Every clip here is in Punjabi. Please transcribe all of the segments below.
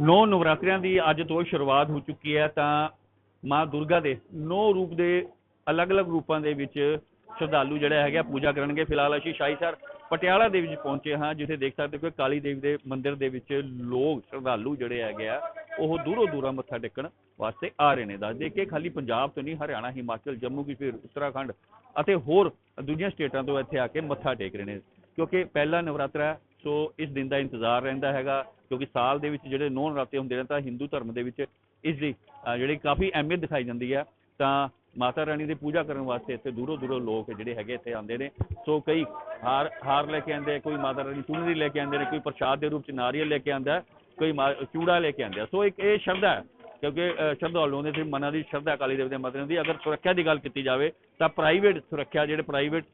ਨੌ ਨਵਰਾਤਰਿਆਂ ਦੀ ਅੱਜ ਤੋਂ ਸ਼ੁਰੂਆਤ ਹੋ ਚੁੱਕੀ ਹੈ ਤਾਂ ਮਾਂ ਦੁਰਗਾ ਦੇ ਨੌ ਰੂਪ ਦੇ ਅਲੱਗ-ਅਲੱਗ ਰੂਪਾਂ ਦੇ ਵਿੱਚ ਸ਼ਰਧਾਲੂ ਜਿਹੜਾ ਹੈਗਾ ਪੂਜਾ ਕਰਨਗੇ। ਫਿਲਹਾਲ ਅਸੀਂ ਸ਼ਾਹੀ ਸ਼ਾਹੀਸਰ ਪਟਿਆਲਾ ਦੇ ਵਿੱਚ ਪਹੁੰਚੇ ਹਾਂ, ਜਿੱਥੇ ਦੇਖ ਸਕਦੇ ਹੋ ਕਿ ਕਾਲੀ ਦੇਵੀ ਦੇ ਮੰਦਿਰ ਦੇ ਵਿੱਚ ਲੋਕ ਸ਼ਰਧਾਲੂ ਜਿਹੜੇ ਹੈਗੇ ਆ, ਉਹ ਦੂਰੋਂ ਦੂਰਾਂ ਮੱਥਾ ਟੇਕਣ ਵਾਸਤੇ ਆ ਰਹੇ ਨੇ। ਦੱਸ ਦੇ ਕਿ ਖਾਲੀ ਪੰਜਾਬ ਤੋਂ ਨਹੀਂ, ਹਰਿਆਣਾ, ਹਿਮਾਚਲ, ਜੰਮੂ, ਕਸ਼ਮੀਰ, ਉੱਤਰਾਖੰਡ ਅਤੇ ਹੋਰ ਦੂਜੀਆਂ ਸਟੇਟਾਂ ਤੋਂ ਇੱਥੇ ਆ ਕੇ ਮੱਥਾ ਟੇਕ ਰਹੇ ਨੇ। ਕਿਉਂਕਿ ਪਹਿਲਾ ਨਵਰਾਤਰਾ ਸੋ ਇਸ ਦਿਨ ਦਾ ਇੰਤਜ਼ਾਰ ਰਹਿੰਦਾ ਹੈਗਾ, ਕਿਉਂਕਿ ਸਾਲ ਦੇ ਵਿੱਚ ਜਿਹੜੇ ਨੌ ਨਰਾਤੇ ਹੁੰਦੇ ਨੇ, ਤਾਂ ਹਿੰਦੂ ਧਰਮ ਦੇ ਵਿੱਚ ਇਸ ਦੀ ਜਿਹੜੀ ਕਾਫੀ ਅਹਿਮੀਅਤ ਦਿਖਾਈ ਜਾਂਦੀ ਹੈ ਤਾਂ ਮਾਤਾ ਰਾਣੀ ਦੀ ਪੂਜਾ ਕਰਨ ਵਾਸਤੇ ਇੱਥੇ ਦੂਰੋਂ ਦੂਰੋਂ ਲੋਕ ਜਿਹੜੇ ਹੈਗੇ ਇੱਥੇ ਆਉਂਦੇ ਨੇ ਸੋ ਕਈ ਹਾਰ ਹਾਰ ਲੈ ਕੇ ਆਉਂਦੇ ਕੋਈ ਮਾਤਾ ਰਾਣੀ ਚੁੰਨਰੀ ਲੈ ਕੇ ਆਉਂਦੇ ਨੇ, ਕੋਈ ਪ੍ਰਸ਼ਾਦ ਦੇ ਰੂਪ ਚ ਨਾਰੀਅਲ ਲੈ ਕੇ ਆਉਂਦਾ ਕੋਈ ਮਾ- ਚੂੜਾ ਲੈ ਕੇ ਆਉਂਦਾ ਹੈ। ਸੋ ਇੱਕ ਇਹ ਸ਼ਰਧਾ ਹੈ, ਕਿਉਂਕਿ ਸ਼ਰਧਾਲੂਆਂ ਦੇ ਤੇ ਮਨਾਂ ਦੀ ਸ਼ਰਧਾ ਕਾਲੀ ਦੇਵ ਦੇ ਮੰਦਿਰਾਂ ਦੀ ਅਗਰ ਸੁਰੱਖਿਆ ਦੀ ਗੱਲ ਕੀਤੀ ਜਾਵੇ, ਤਾਂ ਪ੍ਰਾਈਵੇਟ ਸੁਰੱਖਿਆ, ਜਿਹੜੇ ਪ੍ਰਾਈਵੇਟ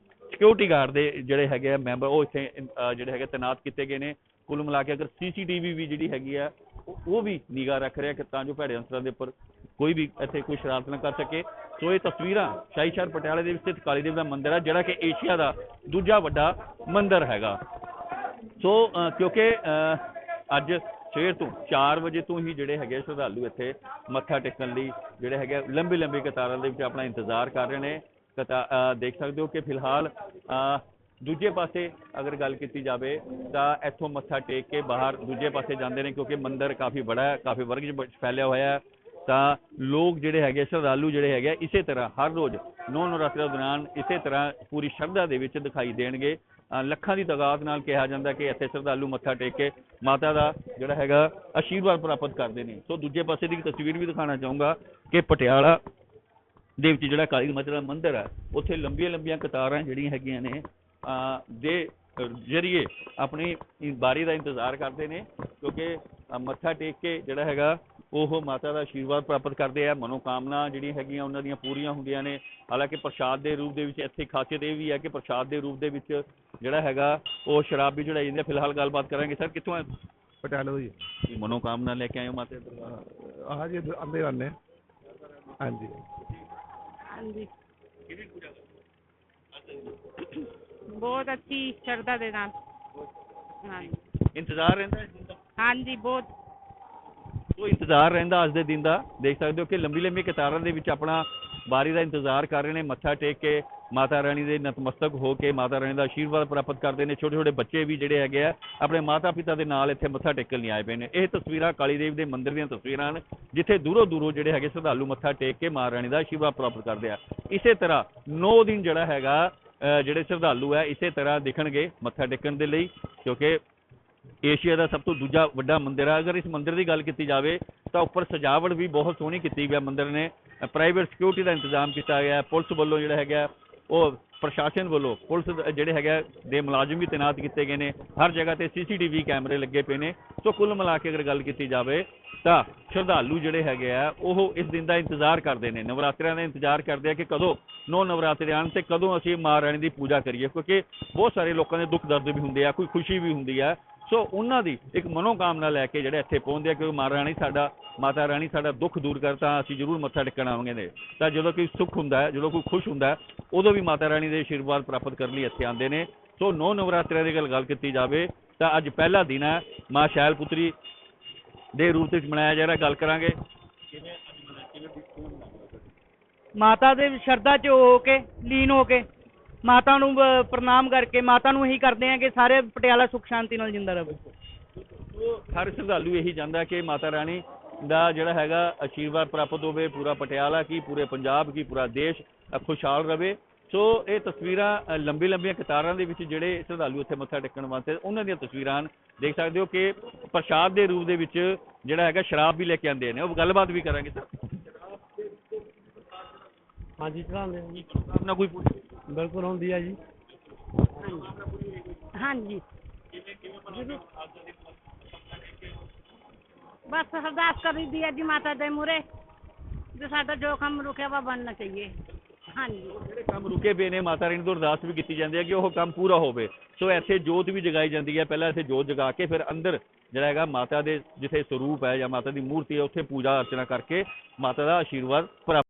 ਸਿਕਿਉਰਿਟੀ ਗਾਰਡ ਦੇ ਜਿਹੜੇ ਹੈਗੇ ਆ ਮੈਂਬਰ ਉਹ ਇੱਥੇ ਜਿਹੜੇ ਹੈਗੇ ਤੈਨਾਤ ਕੀਤੇ ਗਏ ਨੇ। ਕੁੱਲ ਮਿਲਾ ਕੇ ਅਗਰ ਸੀਸੀਟੀਵੀ ਵੀ ਜਿਹੜੀ ਹੈਗੀ ਆ, ਉਹ- ਵੀ ਨਿਗਾਹ ਰੱਖ ਰਿਹਾ ਕਿ ਤਾਂ ਜੋ ਭੈੜੇ ਅੰਸਰਾਂ ਦੇ ਉੱਪਰ ਕੋਈ ਵੀ ਇੱਥੇ ਕੋਈ ਸ਼ਰਾਰਤ ਨਾ ਕਰ ਸਕੇ। ਸੋ ਇਹ ਤਸਵੀਰਾਂ ਸ਼ਾਹੀ ਸ਼ਹਿਰ ਪਟਿਆਲੇ ਦੇ ਵਿੱਚ ਸਥਿਤ ਕਾਲੀ ਦੇਵ ਦਾ ਮੰਦਿਰ ਹੈ ਜਿਹੜਾ ਕਿ ਏਸ਼ੀਆ ਦਾ ਦੂਜਾ ਵੱਡਾ ਮੰਦਿਰ ਹੈਗਾ। ਸੋ ਕਿਉਂਕਿ ਅੱਜ ਸਵੇਰ ਤੋਂ 4 ਵਜੇ ਤੋਂ ਹੀ ਜਿਹੜੇ ਹੈਗੇ ਸ਼ਰਧਾਲੂ ਇੱਥੇ ਮੱਥਾ ਟੇਕਣ ਲਈ ਜਿਹੜੇ ਹੈਗੇ ਲੰਬੀ ਲੰਬੀ ਕਤਾਰਾਂ ਦੇ ਵਿੱਚ ਆਪਣਾ ਇੰਤਜ਼ਾਰ ਕਰ ਰਹੇ ਨੇ। ਦੇਖ ਸਕਦੇ ਹੋ ਕਿ ਫਿਲਹਾਲ ਦੂਜੇ ਪਾਸੇ ਅਗਰ ਗੱਲ ਕੀਤੀ ਜਾਵੇ ਤਾਂ ਇੱਥੋਂ ਮੱਥਾ ਟੇਕ ਕੇ ਬਾਹਰ ਦੂਜੇ ਪਾਸੇ ਜਾਂਦੇ ਨੇ ਕਿਉਂਕਿ ਮੰਦਿਰ ਕਾਫੀ ਬੜਾ ਹੈ ਕਾਫੀ ਵਰਗ 'ਚ ਫੈਲਿਆ ਹੋਇਆ ਹੈ। ਤਾਂ ਲੋਕ ਜਿਹੜੇ ਹੈਗੇ ਸ਼ਰਧਾਲੂ ਜਿਹੜੇ ਹੈਗੇ ਆ, ਇਸੇ ਤਰ੍ਹਾਂ ਹਰ ਰੋਜ਼ ਨੌ ਨਰਾਤਰੇ ਦੌਰਾਨ ਇਸੇ ਤਰ੍ਹਾਂ ਪੂਰੀ ਸ਼ਰਧਾ ਦੇ ਵਿੱਚ ਦਿਖਾਈ ਦੇਣਗੇ। ਲੱਖਾਂ ਦੀ ਤਾਦਾਦ ਨਾਲ ਕਿਹਾ ਜਾਂਦਾ ਕਿ ਇੱਥੇ ਸ਼ਰਧਾਲੂ ਮੱਥਾ ਟੇਕ ਕੇ ਮਾਤਾ ਦਾ ਜਿਹੜਾ ਹੈਗਾ ਆਸ਼ੀਰਵਾਦ ਪ੍ਰਾਪਤ ਕਰਦੇ ਨੇ। ਸੋ ਦੂਜੇ ਪਾਸੇ ਦੀ ਤਸਵੀਰ ਵੀ ਦਿਖਾਉਣਾ ਚਾਹੂੰਗਾ ਕਿ ਪਟਿਆਲਾ ਦੇ ਵਿੱਚ ਜਿਹੜਾ ਕਾਲੀ ਮਾਤਾ ਦਾ ਮੰਦਿਰ ਹੈ ਉੱਥੇ ਲੰਬੀਆਂ ਲੰਬੀਆਂ ਕਤਾਰਾਂ ਜਿਹੜੀਆਂ ਹੈਗੀਆਂ ਨੇ ਦੇ ਜਰੀਏ ਆਪਣੀ ਬਾਰੀ ਦਾ ਇੰਤਜ਼ਾਰ ਕਰਦੇ ਨੇ ਕਿਉਂਕਿ ਮੱਥਾ ਟੇਕ ਕੇ ਜਿਹੜਾ ਹੈਗਾ ਉਹ ਮਾਤਾ ਦਾ ਆਸ਼ੀਰਵਾਦ ਪ੍ਰਾਪਤ ਕਰਦੇ ਆ ਮਨੋਕਾਮਨਾ ਜਿਹੜੀਆਂ ਹੈਗੀਆਂ ਉਹਨਾਂ ਦੀਆਂ ਪੂਰੀਆਂ ਹੁੰਦੀਆਂ ਨੇ ਹਾਲਾਂਕਿ ਪ੍ਰਸ਼ਾਦ ਦੇ ਰੂਪ ਦੇ ਵਿੱਚ ਇੱਥੇ ਖਾਸੀਅਤ ਇਹ ਵੀ ਹੈ ਕਿ ਪ੍ਰਸ਼ਾਦ ਦੇ ਰੂਪ ਦੇ ਵਿੱਚ ਜਿਹੜਾ ਹੈਗਾ ਉਹ ਸ਼ਰਾਬ ਵੀ ਚੜਾਈ ਜਾਂਦੀ ਹੈ। ਫਿਲਹਾਲ ਗੱਲਬਾਤ ਕਰਾਂਗੇ ਸਰ ਕਿੱਥੋਂ ਆਏ ਪਟਿਆਲੇ ਜੀ। ਮਨੋਕਾਮਨਾ ਲੈ ਕੇ ਆਏ ਹੋ ਮਾਤਾ ਦੇ ਦਰਬਾਰ? ਆਹ ਜੀ ਰਹਿੰਦੇ ਹਾਂ। ਹਾਂਜੀ। ਹਾਂਜੀ। ਬਹੁਤ ਅੱਛੀ ਸ਼ਰਧਾ ਦੇ ਨਾਲ। ਹਾਂਜੀ। ਇੰਤਜ਼ਾਰ ਰਹਿੰਦਾ ਹੈ? ਹਾਂਜੀ ਬਹੁਤ। ਸੋ ਇੰਤਜ਼ਾਰ ਰਹਿੰਦਾ ਅੱਜ ਦੇ ਦਿਨ ਦਾ। ਦੇਖ ਸਕਦੇ ਹੋ ਕਿ ਲੰਬੀ ਲੰਬੀ ਕਤਾਰਾਂ ਦੇ ਵਿੱਚ ਆਪਣਾ ਬਾਰੀ ਦਾ ਇੰਤਜ਼ਾਰ ਕਰ ਰਹੇ ਨੇ, ਮੱਥਾ ਟੇਕ ਕੇ ਮਾਤਾ ਰਾਣੀ ਦੇ ਨਤਮਸਤਕ ਹੋ ਕੇ ਮਾਤਾ ਰਾਣੀ ਦਾ ਆਸ਼ੀਰਵਾਦ ਪ੍ਰਾਪਤ ਕਰਦੇ ਨੇ। ਛੋਟੇ ਛੋਟੇ ਬੱਚੇ ਵੀ ਜਿਹੜੇ ਹੈਗੇ ਆ, ਆਪਣੇ ਮਾਤਾ ਪਿਤਾ ਦੇ ਨਾਲ ਇੱਥੇ ਮੱਥਾ ਟੇਕਣ ਲਈ ਆਏ ਪਏ ਨੇ। ਇਹ ਤਸਵੀਰਾਂ ਕਾਲੀ ਦੇਵ ਦੇ ਮੰਦਿਰ ਦੀਆਂ ਤਸਵੀਰਾਂ ਹਨ, ਜਿੱਥੇ ਦੂਰੋਂ ਦੂਰੋਂ ਜਿਹੜੇ ਹੈਗੇ ਸ਼ਰਧਾਲੂ ਮੱਥਾ ਟੇਕ ਕੇ ਮਾਂ ਰਾਣੀ ਦਾ ਆਸ਼ੀਰਵਾਦ ਪ੍ਰਾਪਤ ਕਰਦੇ ਆ। ਇਸੇ ਤਰ੍ਹਾਂ 9 ਦਿਨ ਜਿਹੜਾ ਹੈਗਾ ਜਿਹੜੇ ਸ਼ਰਧਾਲੂ ਹੈ ਇਸੇ ਤਰ੍ਹਾਂ ਦਿਖਣਗੇ ਮੱਥਾ ਟੇਕਣ ਦੇ ਲਈ, ਕਿਉਂਕਿ ਏਸ਼ੀਆ ਦਾ ਸਭ ਤੋਂ ਦੂਜਾ ਵੱਡਾ ਮੰਦਿਰ ਹੈ ਅਗਰ ਇਸ ਮੰਦਿਰ ਦੀ ਗੱਲ ਕੀਤੀ ਜਾਵੇ ਤਾਂ ਉੱਪਰ ਸਜਾਵਟ ਵੀ ਬਹੁਤ ਸੋਹਣੀ ਕੀਤੀ ਗਈ ਹੈ ਮੰਦਿਰ ਨੇ। ਪ੍ਰਾਈਵੇਟ ਸਿਕਿਉਰਿਟੀ ਦਾ ਇੰਤਜ਼ਾਮ ਕੀਤਾ ਗਿਆ। ਹੈ ਪੁਲਿਸ ਵੱਲੋਂ ਜਿਹੜਾ ਹੈਗਾ, ਉਹ ਪ੍ਰਸ਼ਾਸਨ ਵੱਲੋਂ ਪੁਲਿਸ ਜਿਹੜੇ ਹੈਗਾ, ਦੇ ਮੁਲਾਜ਼ਮ ਵੀ ਤੈਨਾਤ ਕੀਤੇ ਗਏ ਨੇ। ਹਰ ਜਗ੍ਹਾ ਤੇ ਸੀਸੀਟੀਵੀ ਕੈਮਰੇ ਲੱਗੇ ਪਏ ਨੇ। ਸੋ ਕੁੱਲ ਮਿਲਾ ਕੇ ਅਗਰ ਗੱਲ ਕੀਤੀ ਜਾਵੇ ਤਾਂ ਸ਼ਰਧਾਲੂ ਜਿਹੜੇ ਹੈਗੇ ਆ, ਉਹ ਇਸ ਦਿਨ ਦਾ ਇੰਤਜ਼ਾਰ ਕਰਦੇ ਨੇ। ਨਵਰਾਤਰਿਆਂ ਦਾ ਇੰਤਜ਼ਾਰ ਕਰਦੇ ਆ ਕਿ ਕਦੋਂ ਨੌ ਨਵਰਾਤਰੇ ਆਉਣ ਤੇ ਕਦੋਂ ਅਸੀਂ ਮਾਂ ਰਾਣੀ ਦੀ ਪੂਜਾ ਕਰੀਏ। ਕਿਉਂਕਿ ਬਹੁਤ ਸਾਰੇ ਲੋਕਾਂ ਦੇ ਦੁੱਖ ਦਰਦ ਵੀ ਹੁੰਦੇ ਆ, ਕੋਈ ਖੁਸ਼ੀ ਵੀ ਹੁੰਦੀ ਆ। ਸੋ ਉਹਨਾਂ ਦੀ ਇੱਕ ਮਨੋਕਾਮਨਾ ਲੈ ਕੇ ਜਿਹੜੇ ਇੱਥੇ ਪਹੁੰਚਦੇ ਆ ਕਿ ਮਾਤਾ ਰਾਣੀ ਸਾਡਾ, ਮਾਤਾ ਰਾਣੀ ਸਾਡਾ ਦੁੱਖ ਦੂਰ ਕਰ ਤਾਂ ਅਸੀਂ ਜ਼ਰੂਰ ਮੱਥਾ ਟੇਕਣ ਆਵਾਂਗੇ ਨੇ। ਤਾਂ ਜਦੋਂ ਕੋਈ ਸੁੱਖ ਹੁੰਦਾ ਹੈ, ਜਦੋਂ ਕੋਈ ਖੁਸ਼ ਹੁੰਦਾ ਹੈ, ਉਦੋਂ ਵੀ ਮਾਤਾ ਰਾਣੀ ਦੇ ਆਸ਼ੀਰਵਾਦ ਪ੍ਰਾਪਤ ਕਰਨ ਲਈ ਇੱਥੇ ਆਉਂਦੇ ਨੇ। ਸੋ ਨੌ ਨਵਰਾਤਰਿਆਂ ਦੀ ਗੱਲ ਗੱਲ ਕੀਤੀ ਜਾਵੇ, ਤਾਂ ਅੱਜ ਪਹਿਲਾ ਦਿਨ ਹੈ, ਮਾਂ ਸ਼ੈਲ ਪੁੱਤਰੀ ਦੇ ਰੂਪ ਵਿੱਚ ਮਨਾਇਆ ਜਾ ਰਿਹਾ। ਗੱਲ ਕਰਾਂਗੇ। ਮਾਤਾ ਦੇ ਸ਼ਰਧਾ 'ਚ ਹੋ ਕੇ, ਲੀਨ ਹੋ ਕੇ। ਮਾਤਾ ਨੂੰ ਅਹ, ਪ੍ਰਣਾਮ ਕਰਕੇ ਮਾਤਾ ਨੂੰ ਇਹੀ ਕਰਦੇ ਆ ਕਿ ਸਾਰੇ ਪਟਿਆਲਾ ਸੁਖ ਸ਼ਾਂਤੀ ਨਾਲ ਜਿੰਦਾ ਰਹੇ। ਹਰ ਸ਼ਰਧਾਲੂ ਇਹੀ ਚਾਹੁੰਦਾ ਕਿ ਮਾਤਾ ਰਾਣੀ ਦਾ ਜਿਹੜਾ ਹੈਗਾ ਆਸ਼ੀਰਵਾਦ ਪ੍ਰਾਪਤ ਹੋਵੇ ਪੂਰਾ ਪਟਿਆਲਾ ਕੀ ਪੂਰੇ ਪੰਜਾਬ ਕੀ ਪੂਰਾ ਦੇਸ਼ ਅ, ਖੁਸ਼ਹਾਲ ਰਵੇ ਸੋ ਇਹ ਤਸਵੀਰਾਂ ਲੰਬੀ ਲੰਬੀਆਂ ਕਤਾਰਾਂ ਦੇ ਵਿੱਚ ਜਿਹੜੇ ਸ਼ਰਧਾਲੂ ਇੱਥੇ ਮੱਥਾ ਟੇਕਣ ਵਾਸਤੇ ਉਹਨਾਂ ਦੀਆਂ ਤਸਵੀਰਾਂ ਹਨ। ਦੇਖ ਸਕਦੇ ਹੋ ਕਿ ਪ੍ਰਸ਼ਾਦ ਦੇ ਰੂਪ ਦੇ ਵਿੱਚ ਜਿਹੜਾ ਹੈਗਾ ਸ਼ਰਾਬ ਵੀ ਲੈ ਕੇ ਆਉਂਦੇ ਨੇ। ਉਹ ਗੱਲਬਾਤ ਵੀ ਕਰਾਂਗੇ ਸਰ। ਹਾਂਜੀ ਚੜਾਉਂਦੇ ਜੀ ਆਪਣਾ ਕੋਈ ਪੁੱਛ- ਬਿਲਕੁਲ ਹੁੰਦੀ ਆ ਜੀ। ਹਾਂਜੀ। ਬਸ ਅਰਦਾਸ ਕਰੀਦੀ ਹੈ ਜੀ ਮਾਤਾ ਦੇ ਮੂਰੇ ਜੋ ਸਾਡਾ ਜੋ ਕੰਮ ਰੁਕਿਆ ਵਾ ਬਣਨਾ ਚਾਹੀਏ ਹਾਂਜੀ। ਜਿਹੜੇ ਕੰਮ ਰੁਕੇ ਪਏ ਨੇ ਮਾਤਾ ਰਾਣੀ ਤੋਂ ਅਰਦਾਸ ਵੀ ਕੀਤੀ ਜਾਂਦੀ ਹੈ ਕਿ ਉਹ ਕੰਮ ਪੂਰਾ ਹੋਵੇ। ਸੋ ਇੱਥੇ ਜੋਤ ਵੀ ਜਗਾਈ ਜਾਂਦੀ ਹੈ ਪਹਿਲਾਂ ਇੱਥੇ ਜੋਤ ਜਗਾ ਕੇ ਫਿਰ ਅੰਦਰ ਜਿਹੜਾ ਹੈਗਾ ਮਾਤਾ ਦੇ ਜਿੱਥੇ ਸਰੂਪ ਹੈ ਜਾਂ ਮਾਤਾ ਦੀ ਮੂਰਤੀ ਹੈ ਉੱਥੇ ਪੂਜਾ ਅਰਚਨਾ ਕਰਕੇ ਮਾਤਾ ਦਾ ਆਸ਼ੀਰਵਾਦ ਪ੍ਰਾਪਤ